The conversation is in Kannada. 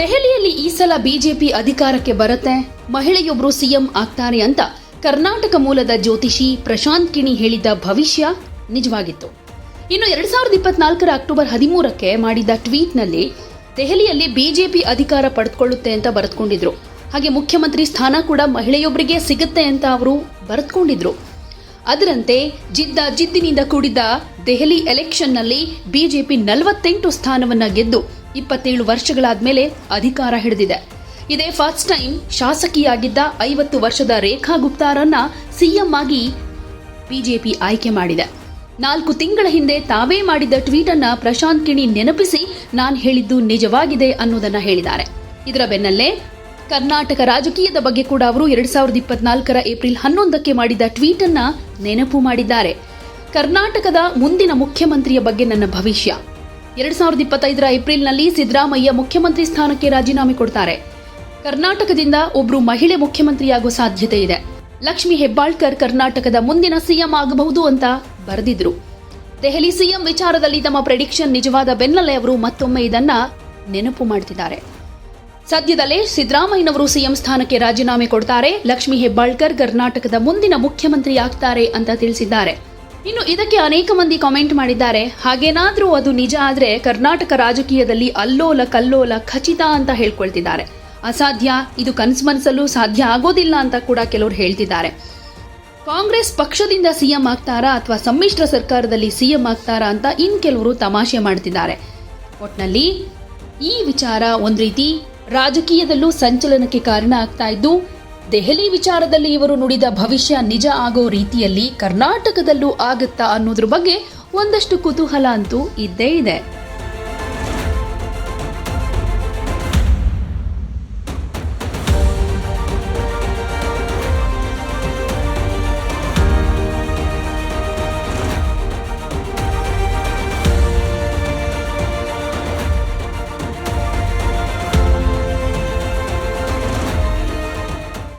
ದೆಹಲಿಯಲ್ಲಿ ಈ ಸಲ ಬಿಜೆಪಿ ಅಧಿಕಾರಕ್ಕೆ ಬರುತ್ತೆ? ಮಹಿಳೆಯೊಬ್ಬರು ಸಿಎಂ ಆಗ್ತಾರೆ ಅಂತ ಕರ್ನಾಟಕ ಮೂಲದ ಜ್ಯೋತಿಷಿ ಪ್ರಶಾಂತ್ ಕಿಣಿ ಹೇಳಿದ್ದ ಭವಿಷ್ಯ ನಿಜವಾಗಿತ್ತು. ಇನ್ನು ಎರಡ್ ಸಾವಿರದ ಇಪ್ಪತ್ನಾಲ್ಕರ ಅಕ್ಟೋಬರ್ ಹದಿಮೂರಕ್ಕೆ ಮಾಡಿದ್ದ ಟ್ವೀಟ್ನಲ್ಲಿ, ದೆಹಲಿಯಲ್ಲಿ ಬಿಜೆಪಿ ಅಧಿಕಾರ ಪಡೆದುಕೊಳ್ಳುತ್ತೆ ಅಂತ ಬರೆದುಕೊಂಡಿದ್ರು. ಹಾಗೆ ಮುಖ್ಯಮಂತ್ರಿ ಸ್ಥಾನ ಕೂಡ ಮಹಿಳೆಯೊಬ್ಬರಿಗೆ ಸಿಗುತ್ತೆ ಅಂತ ಅವರು ಬರೆದುಕೊಂಡಿದ್ರು. ಅದರಂತೆ, ಜಿದ್ದ ಜಿದ್ದಿನಿಂದ ಕೂಡಿದ ದೆಹಲಿ ಎಲೆಕ್ಷನ್ನಲ್ಲಿ ಬಿಜೆಪಿ ನಲವತ್ತೆಂಟು ಸ್ಥಾನವನ್ನ ಗೆದ್ದು ಇಪ್ಪತ್ತೇಳು ವರ್ಷಗಳಾದ್ಮೇಲೆ ಅಧಿಕಾರ ಹಿಡಿದಿದೆ. ಇದೇ ಫಸ್ಟ್ ಟೈಮ್ ಶಾಸಕಿಯಾಗಿದ್ದ ಐವತ್ತು ವರ್ಷದ ರೇಖಾ ಗುಪ್ತಾರನ್ನ ಸಿಎಂ ಆಗಿ ಬಿಜೆಪಿ ಆಯ್ಕೆ ಮಾಡಿದೆ. ನಾಲ್ಕು ತಿಂಗಳ ಹಿಂದೆ ತಾವೇ ಮಾಡಿದ್ದ ಟ್ವೀಟ್ ಅನ್ನ ಪ್ರಶಾಂತ್ ಕಿಣಿ ನೆನಪಿಸಿ ನಾನು ಹೇಳಿದ್ದು ನಿಜವಾಗಿದೆ ಅನ್ನೋದನ್ನ ಹೇಳಿದ್ದಾರೆ. ಇದರ ಬೆನ್ನಲ್ಲೇ ಕರ್ನಾಟಕ ರಾಜಕೀಯದ ಬಗ್ಗೆ ಕೂಡ ಅವರು ಎರಡ್ ಸಾವಿರದ ಇಪ್ಪತ್ನಾಲ್ಕರ ಏಪ್ರಿಲ್ ಹನ್ನೊಂದಕ್ಕೆ ಮಾಡಿದ ಟ್ವೀಟ್ ಅನ್ನ ನೆನಪು ಮಾಡಿದ್ದಾರೆ. ಕರ್ನಾಟಕದ ಮುಂದಿನ ಮುಖ್ಯಮಂತ್ರಿಯ ಬಗ್ಗೆ ನನ್ನ ಭವಿಷ್ಯ. ಎರಡ್ ಸಾವಿರದ ಇಪ್ಪತ್ತೈದರ ಏಪ್ರಿಲ್ನಲ್ಲಿ ಸಿದ್ದರಾಮಯ್ಯ ಮುಖ್ಯಮಂತ್ರಿ ಸ್ಥಾನಕ್ಕೆ ರಾಜೀನಾಮೆ ಕೊಡ್ತಾರೆ. ಕರ್ನಾಟಕದಿಂದ ಒಬ್ರು ಮಹಿಳೆ ಮುಖ್ಯಮಂತ್ರಿಯಾಗೋ ಸಾಧ್ಯತೆ ಇದೆ. ಲಕ್ಷ್ಮಿ ಹೆಬ್ಬಾಳ್ಕರ್ ಕರ್ನಾಟಕದ ಮುಂದಿನ ಸಿಎಂ ಆಗಬಹುದು ಅಂತ ಬರೆದಿದ್ರು. ದೆಹಲಿ ಸಿಎಂ ವಿಚಾರದಲ್ಲಿ ತಮ್ಮ ಪ್ರೆಡಿಕ್ಷನ್ ನಿಜವಾದ ಬೆನ್ನಲ್ಲೇ ಅವರು ಮತ್ತೊಮ್ಮೆ ಇದನ್ನ ನೆನಪು ಮಾಡ್ತಿದ್ದಾರೆ. ಸದ್ಯದಲ್ಲೇ ಸಿದ್ದರಾಮಯ್ಯನವರು ಸಿಎಂ ಸ್ಥಾನಕ್ಕೆ ರಾಜೀನಾಮೆ ಕೊಡ್ತಾರೆ. ಲಕ್ಷ್ಮಿ ಹೆಬ್ಬಾಳ್ಕರ್ ಕರ್ನಾಟಕದ ಮುಂದಿನ ಮುಖ್ಯಮಂತ್ರಿ ಆಗ್ತಾರೆ ಅಂತ ತಿಳಿಸಿದ್ದಾರೆ. ಇನ್ನು ಇದಕ್ಕೆ ಅನೇಕ ಮಂದಿ ಕಾಮೆಂಟ್ ಮಾಡಿದ್ದಾರೆ. ಹಾಗೇನಾದರೂ ಅದು ನಿಜ ಆದರೆ ಕರ್ನಾಟಕ ರಾಜಕೀಯದಲ್ಲಿ ಅಲ್ಲೋಲ ಕಲ್ಲೋಲ ಖಚಿತ ಅಂತ ಹೇಳ್ಕೊಳ್ತಿದ್ದಾರೆ. ಅಸಾಧ್ಯ? ಇದು ಕನ್ಸ್ಮನ್ಸಲ್ಲೂ ಸಾಧ್ಯ ಆಗೋದಿಲ್ಲ ಅಂತ ಕೂಡ ಕೆಲವರು ಹೇಳ್ತಿದ್ದಾರೆ. ಕಾಂಗ್ರೆಸ್ ಪಕ್ಷದಿಂದ ಸಿಎಂ ಆಗ್ತಾರಾ ಅಥವಾ ಸಮ್ಮಿಶ್ರ ಸರ್ಕಾರದಲ್ಲಿ ಸಿಎಂ ಆಗ್ತಾರಾ ಅಂತ ಇನ್ ಕೆಲವರು ತಮಾಷೆ ಮಾಡ್ತಿದ್ದಾರೆ. ಒಟ್ನಲ್ಲಿ ಈ ವಿಚಾರ ಒಂದು ರೀತಿ ರಾಜಕೀಯದಲ್ಲೂ ಸಂಚಲನಕ್ಕೆ ಕಾರಣ ಆಗ್ತಾ ಇದ್ದು ದೆಹಲಿ ವಿಚಾರದಲ್ಲಿ ಇವರು ನುಡಿದ ಭವಿಷ್ಯ ನಿಜ ಆಗೋ ರೀತಿಯಲ್ಲಿ ಕರ್ನಾಟಕದಲ್ಲೂ ಆಗುತ್ತಾ ಅನ್ನೋದ್ರ ಬಗ್ಗೆ ಒಂದಷ್ಟು ಕುತೂಹಲ ಅಂತೂ ಇದ್ದೇ ಇದೆ.